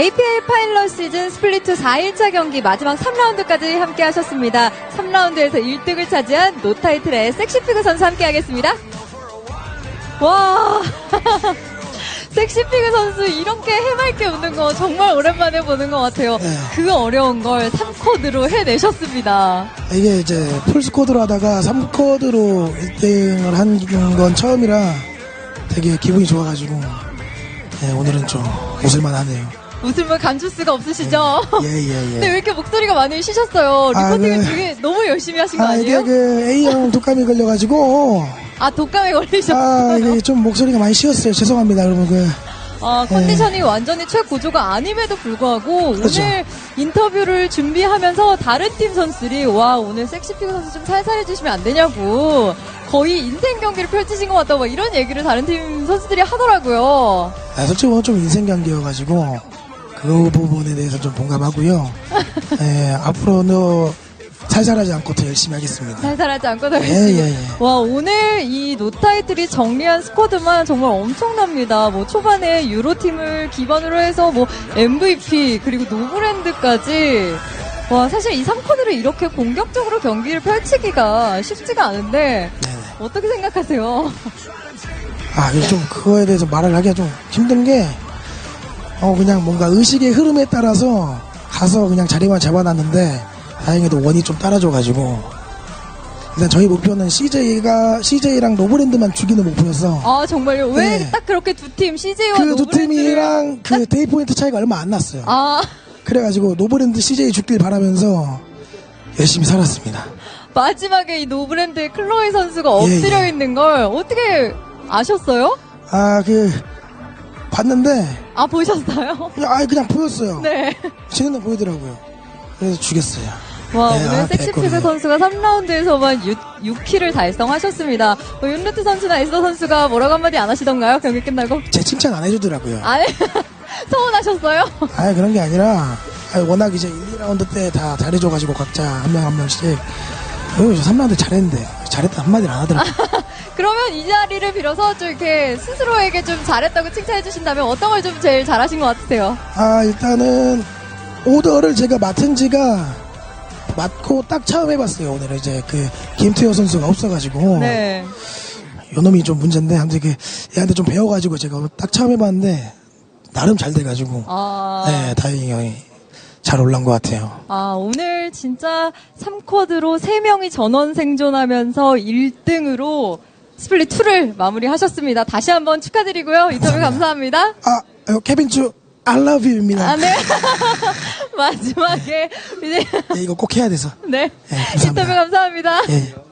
APL 파일럿 시즌 스플릿2 4일차 경기 마지막 3라운드까지 함께 하셨습니다. 3라운드에서 1등을 차지한 노타이틀의 섹시피그 선수 함께 하겠습니다. 와. 섹시피그 선수 이렇게 해맑게 웃는 거 정말 오랜만에 보는 것 같아요. 네. 그 어려운 걸 3코드로 해내셨습니다. 이게 이제 풀스코드로 하다가 3코드로 1등을 한 건 처음이라 되게 기분이 좋아가지고 예, 오늘은 좀 웃을만 하네요. 웃음을 감출 수가 없으시죠? 예, 예, 근데 왜 예. 이렇게 목소리가 많이 쉬셨어요? 아, 리포팅을 네. 되게 너무 열심히 하신 거 아, 이게 아니에요? 그 A형 독감이 걸려가지고 아, 독감에 걸리셨어요? 아, 이게 좀 목소리가 많이 쉬었어요. 죄송합니다, 여러분. 그, 아, 컨디션이 완전히 최고조가 아님에도 불구하고 그렇죠. 오늘 인터뷰를 준비하면서 다른 팀 선수들이 와 오늘 섹시피그 선수 좀 살살 해주시면 안 되냐고 거의 인생 경기를 펼치신 것 같다고 막 이런 얘기를 다른 팀 선수들이 하더라고요. 아, 솔직히 오늘 좀 인생 경기여가지고 그 부분에 대해서 좀 동감하고요. 예, 앞으로는 살살하지 않고 더 열심히 하겠습니다. 살살하지 않고 더 예, 열심히. 예, 예. 와 오늘 이 노타이틀이 정리한 스쿼드만 정말 엄청납니다. 뭐 초반에 유로팀을 기반으로 해서 뭐 MVP 그리고 노브랜드까지 와 사실 이 3코드를 이렇게 공격적으로 경기를 펼치기가 쉽지가 않은데 네네. 어떻게 생각하세요? 아, 좀 그거에 대해서 말을 하기가 좀 힘든 게, 어, 그냥 뭔가 의식의 흐름에 따라서 가서 그냥 자리만 잡아놨는데, 다행히도 원이 좀 따라줘가지고, 일단 저희 목표는 CJ가, CJ랑 노브랜드만 죽이는 목표여서, 아 정말요? 왜 네. 딱 그렇게 두 팀 CJ와 그 두 팀이랑 그 데이 포인트 차이가 얼마 안 났어요. 아 그래가지고 노브랜드 CJ 죽길 바라면서 열심히 살았습니다. 마지막에 이 노브랜드의 클로이 선수가 엎드려 예. 있는 걸 어떻게 아셨어요? 아, 그, 봤는데, 아 보셨어요? 그냥, 아, 그냥 보였어요. 네. 지금 날 보이더라고요. 그래서 죽였어요. 와, 네, 오늘 아, 섹시피그 백골이네. 선수가 3라운드에서만 6, 키를 달성하셨습니다. 뭐 윤루트 선수나 에스더 선수가 뭐라고 한마디 안 하시던가요? 경기 끝나고? 제 칭찬 안 해주더라고요. 아, 서운하셨어요? 아 그런 게 아니라 아, 워낙 이제 1, 2라운드 때 다 잘해줘가지고 각자 한 명 한 명씩 여기 저 3라운드 잘했는데 잘했다 한마디를 안 하더라고요. 그러면 이 자리를 빌어서 좀 이렇게 스스로에게 좀 잘했다고 칭찬해 주신다면 어떤 걸 좀 제일 잘하신 것 같으세요? 아 일단은 오더를 제가 맡은 지가 맡고 딱 처음 해봤어요 오늘 이제 그 김태호 선수가 없어가지고 네. 요놈이 좀 문제인데 아무튼 그 얘한테 좀 배워가지고 제가 딱 처음 해봤는데 나름 잘 돼가지고 아. 네 다행히 잘 올라온 것 같아요. 아, 오늘 진짜 3쿼드로 3명이 전원 생존하면서 1등으로 스플릿 2를 마무리하셨습니다. 다시 한번 축하드리고요. 인터뷰 감사합니다. 아 어, 케빈주 I love you입니다. 아, 네. 마지막에 이제 네, 이거 꼭 해야 돼서. 네. 예, 감사합니다. 인터뷰 감사합니다. 예.